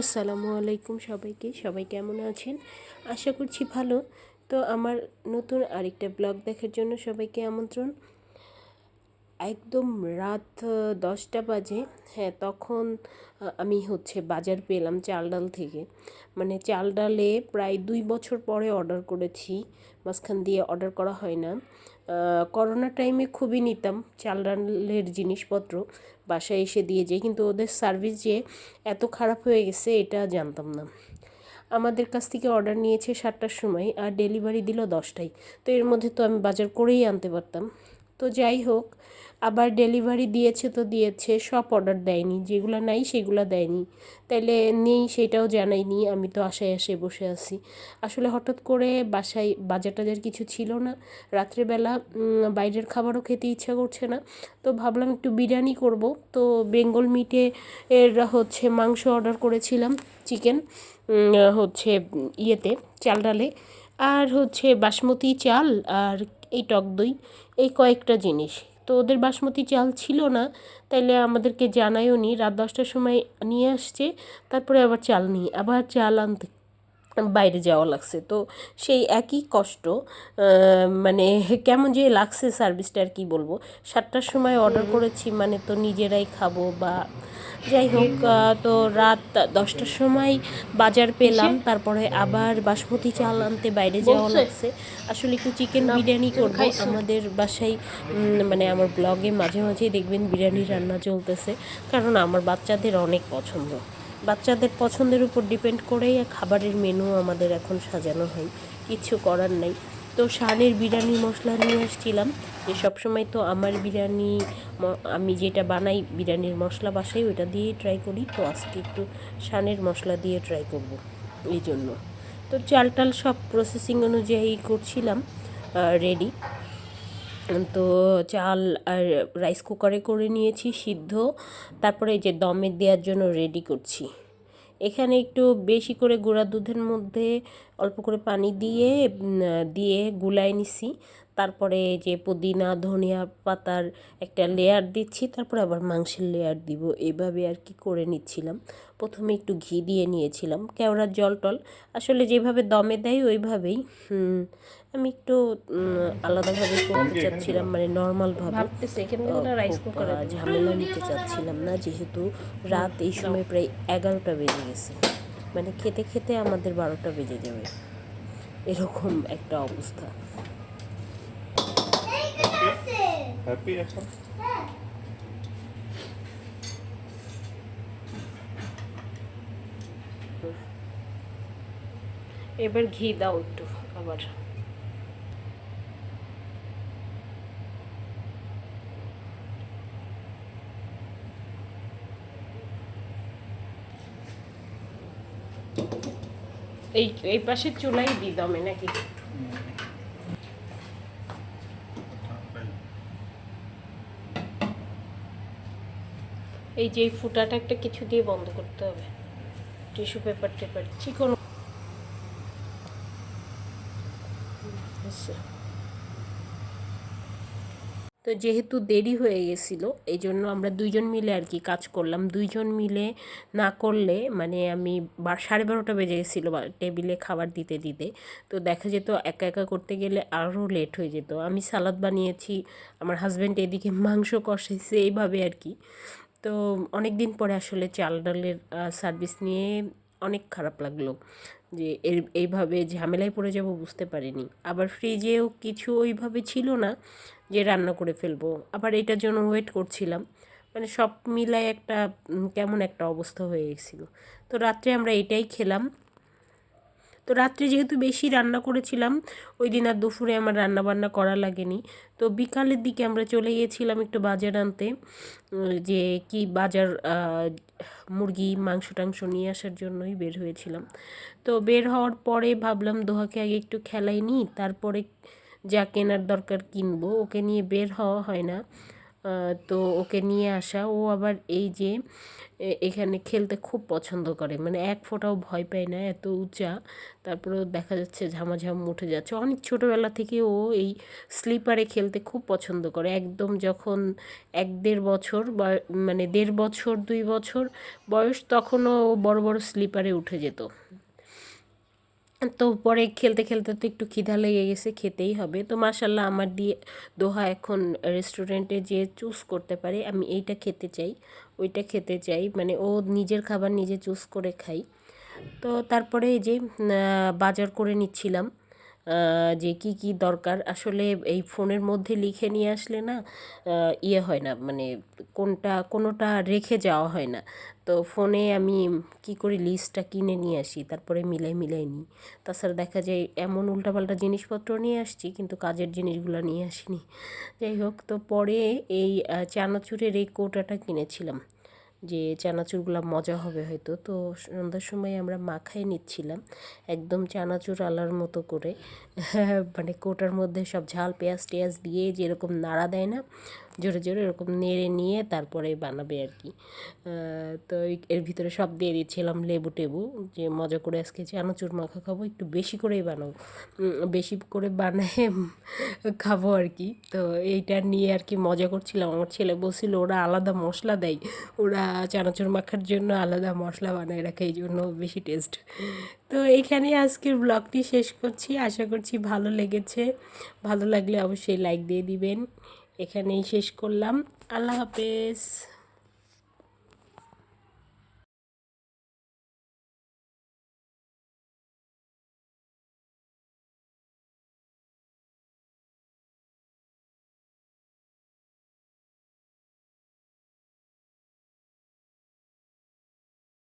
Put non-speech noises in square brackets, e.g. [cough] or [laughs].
আসসালামু আলাইকুম সবাইকে। সবাই কেমন আছেন? আশা করছি ভালো। তো আমার নতুন আরেকটা ব্লগ দেখার জন্য সবাইকে আমন্ত্রণ। একদম রাত দশটা বাজে। হ্যাঁ তখন আমি হচ্ছে বাজার পেলাম চাল ডাল থেকে। মানে চাল ডালে প্রায় দুই বছর পরে অর্ডার করেছি। মাঝখান দিয়ে অর্ডার করা হয় না। করোনা টাইমে খুবই নিতাম, চাল ডালের জিনিসপত্র বাসায় এসে দিয়ে যায়, কিন্তু ওদের সার্ভিস যে এত খারাপ হয়ে গেছে, এটা জানতাম না। আমাদের কাছ থেকে অর্ডার নিয়েছে সাতটার সময়, আর ডেলিভারি দিল দশটায়। তো এর মধ্যে তো আমি বাজার করেই আনতে পারতাম। তো যাই হোক, আবার ডেলিভারি দিয়েছে তো দিয়েছে, সব অর্ডার দেয়নি, যেগুলো নাই সেগুলো দেয়নি। তাইলে নেই সেটাও জানাইনি, আমি তো আশায় আসে বসে আছি। আসলে হঠাৎ করে বাসায় বাজার টাজার কিছু ছিল না, রাত্রেবেলা বাইরের খাবারও খেতে ইচ্ছা করছে না, তো ভাবলাম একটু বিরিয়ানি করব। তো বেঙ্গল মিটে এর হচ্ছে মাংস অর্ডার করেছিলাম চিকেন হচ্ছে ইয়েতে, চাল ডালে, আর হচ্ছে বাসমতি চাল আর এই টক দই, এই কয়েকটা জিনিস। তো ওদের বাসমতি চাল ছিল না, তাইলে আমাদেরকে জানায়ও নি। রাত দশটার সময় নিয়ে আসছে, তারপরে আবার চাল নিয়ে, আবার চাল আনতে বাইরে যাওয়া লাগছে। তো সেই একই কষ্ট মানে কেমন যে লাগছে সার্ভিসটা আর কি বলব। সাতটার সময় অর্ডার করেছি মানে তো নিজেরাই খাব বা যাই হোক তো রাত দশটার সময় বাজার পেলাম তারপরে আবার বাসমতি চাল আনতে বাইরে যাওয়া লাগছে। আসলে একটু চিকেন বিরিয়ানি করব। আমাদের বাসায় মানে আমার ব্লগে মাঝে মাঝে দেখবেন বিরিয়ানি রান্না চলতেছে। কারণ আমার বাচ্চাদের অনেক পছন্দ। বাচ্চাদের পছন্দের উপর ডিপেন্ড করেই খাবারের মেনু আমাদের এখন সাজানো হয়। কিছু করার নাই। তো শানের বিরিয়ানি মশলা নিয়ে আসছিলাম। যে সবসময় তো আমার বিরিয়ানি আমি যেটা বানাই বিরিয়ানির মশলা বাসাই ওটা দিয়েই ট্রাই করি। তো আজকে একটু শানের মশলা দিয়ে ট্রাই করব এই জন্য। তো চাল টাল সব প্রসেসিং অনুযায়ী করছিলাম রেডি তো চাল আর রাইস কুকারে করে নিয়েছি সিদ্ধ। তারপরে যে দমে দেওয়ার জন্য রেডি করছি। এখানে একটু বেশি করে গুঁড়া দুধের মধ্যে অল্প করে পানি দিয়ে দিয়ে গুলায় নিছি। তারপরে যে পুদিনা ধনিয়া পাতার একটা লেয়ার দিচ্ছি তারপরে আবার মাংসের লেয়ার দিব। এভাবে আর কি করে নিচ্ছিলাম। প্রথমে একটু ঘি দিয়ে নিয়েছিলাম কেওড়ার জল টল। আসলে যেভাবে দমে দেয় ওইভাবেই হুম, আমি একটু আলাদাভাবে করতে চাচ্ছিলাম মানে নর্মালভাবে রাইস কুকার ঝামেলা নিতে চাচ্ছিলাম না যেহেতু রাত এই সময় প্রায় এগারোটা বেজে গেছে। মানে খেতে খেতে আমাদের বারোটা বেজে যাবে। এরকম একটা অবস্থা। হ্যাপি এখন? এবার ঘি দাও একটু আবার। এই এই পাশে চুলাই দি দমে নাকি? এই যে ফুটাটা একটা কিছু দিয়ে বন্ধ করতে হবে। টিস্যু পেপার টেপার চিকন তো যেহেতু দেরি হয়ে গেছিল, এই জন্য আমরা দুইজন মিলে আর কি কাজ করলাম। দুইজন মিলে না করলে মানে আমি সাড়ে বারোটা বেজে গেছিল টেবিলে খাবার দিতে দিতে। তো দেখা যেত একা একা করতে গেলে আরও লেট হয়ে যেত। আমি সালাদ বানিয়েছি, আমার হাজব্যান্ড এদিকে মাংস কষাইছে, এইভাবে আর কি। তো অনেক দিন পরে আসলে চাল ডালের সার্ভিস নিয়ে অনেক খারাপ লাগল যে এর, এইভাবে ঝামেলায় পড়ে যাব বুঝতে পারিনি। আবার ফ্রিজেও কিছু ওইভাবে ছিল না যে রান্না করে ফেলব। আবার এটার জন্য ওয়েট করছিলাম। মানে সব মিলায় একটা কেমন একটা অবস্থা হয়ে গেছিল। তো রাত্রে আমরা এটাই খেলাম। তো রাত্রে যেহেতু বেশি রান্না করেছিলাম, ওই দিন আর দুপুরে আমার রান্না বান্না করা লাগেনি। তো বিকালের দিকে আমরা চলে গিয়েছিলাম একটু বাজার আনতে যে কি বাজার মুরগি, মাংস টাংস নিয়ে আসার জন্যই বের হয়েছিলাম। তো বের হওয়ার পরে ভাবলাম দোহাকে আগে একটু খেলাই নিই, তারপরে যা কেনার দরকার কিনবো, ওকে নিয়ে বের হওয়া হয় না। তো ওকে নিয়ে আসা। ও আবার এই যে এখানে খেলতে খুব পছন্দ করে। মানে এক ফোঁটাও ভয় পায় না, এত উঁচা। তারপরেও দেখা যাচ্ছে ঝামাঝাম উঠে যাচ্ছে। অনেক ছোটোবেলা থেকে ও এই স্লিপারে খেলতে খুব পছন্দ করে। একদম যখন এক দেড় বছর বা মানে দেড় বছর, দুই বছর বয়স, তখনও ও বড় বড় স্লিপারে উঠে যেত। তো পরে খেলতে খেলতে তো একটু খিদা লেগে গেছে, খেতেই হবে। তো মাসাল্লাহ আমার দিয়ে দোহা এখন রেস্টুরেন্টে যে চুজ করতে পারে। আমি এইটা খেতে চাই, ওইটা খেতে চাই। মানে ও নিজের খাবার নিজে চুজ করে খাই তো তারপরে এই যে বাজার করে নিচ্ছিলাম। যে কি কি দরকার? আসলে এই ফোনের মধ্যে লিখে নিয়ে আসলে না ইয়ে হয় না মানে কোনটা, কোনোটা রেখে যাওয়া হয় না। তো ফোনে আমি কি করি, লিস্টটা কিনে নিয়ে আসি, তারপরে মিলাই মিলাই নিই। তাছাড়া দেখা যায় এমন উল্টাপাল্টা জিনিসপত্র নিয়ে আসছি, কিন্তু কাজের জিনিসগুলো নিয়ে আসিনি। যাই হোক, তো পরে এই চানাচুরের এই কোটাটা কিনেছিলাম। যে চানাচুরগুলো মজা হবে হয়তো। তো সন্ধ্যার সময় আমরা মাখাই নিচ্ছিলাম, একদম চানাচুর আলার মতো করে। [laughs] মানে কোটার মধ্যে সব ঝাল, পেঁয়াজ টেয়াজ দিয়ে যেরকম নাড়া দেয় না, জোরে জোরে এরকম নেড়ে নিয়ে তারপরে বানাবে আর কি। তো এর ভিতরে সব দিয়ে দিচ্ছিলাম লেবু টেবু, যে মজা করে আজকে চানাচুর মাখা খাব, একটু বেশি করেই বানাবো। বেশি করে বানায় [laughs] খাব আর কি। তো এইটা নিয়ে আর কি মজা করছিলাম। আমার ছেলে বলছিল, ওরা আলাদা মশলা দেয়, ওরা চানাচুর মাখার জন্য আলাদা মশলা বানায় রাখে, এই জন্য বেশি টেস্ট তো এইখানে আজকের ব্লগটি শেষ করছি। আশা করছি ভালো লেগেছে। ভালো লাগলে অবশ্যই লাইক দিয়ে দিবেন। এখানেই শেষ করলাম। আল্লাহ হাফেজ।